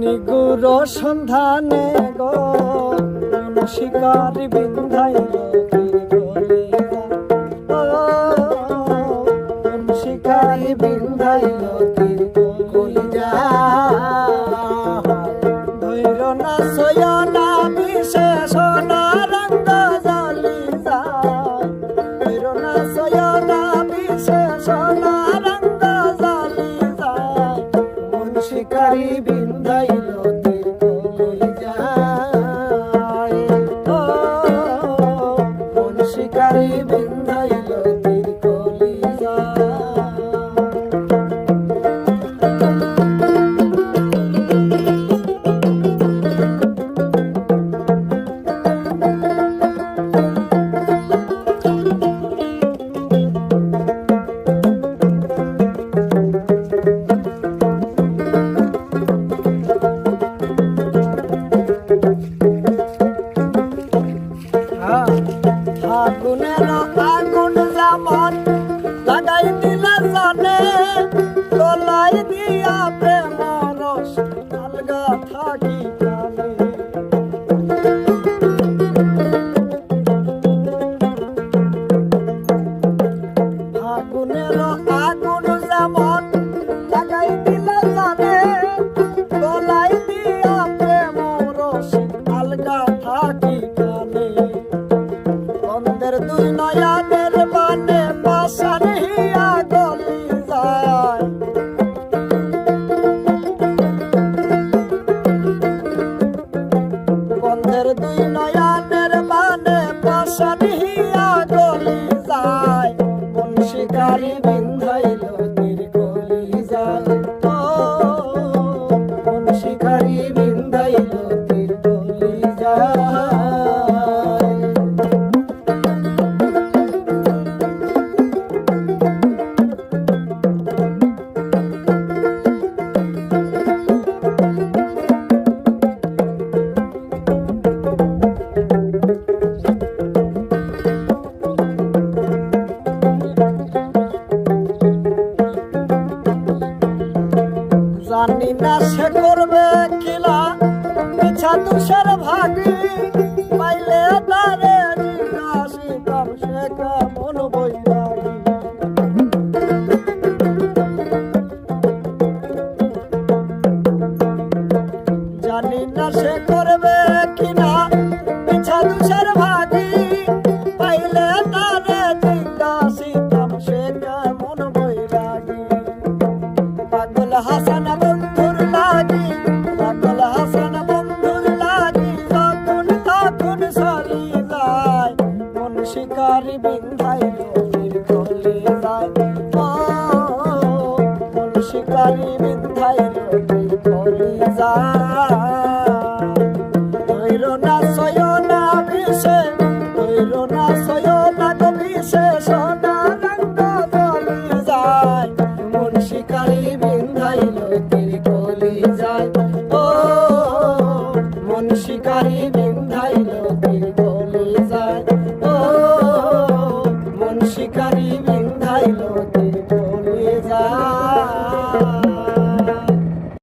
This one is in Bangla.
নিগুর সন্ধানে গো শিকার বিন্ধাই কারি বিন্দাইল মনে গলাই দিয়া প্রেম রস আলগা থাকি আগুনের জানি না সে করবে কিলা মিছা দুশের ভাগি। কার বিন্ধাই নদীর যায়। মন বিন্ধাই নদীর কলে যায়। না সয়না বিষে তৈর না সয়না যায়। মন বিন্ধাই নদীর কলে যায়। ও শিকারী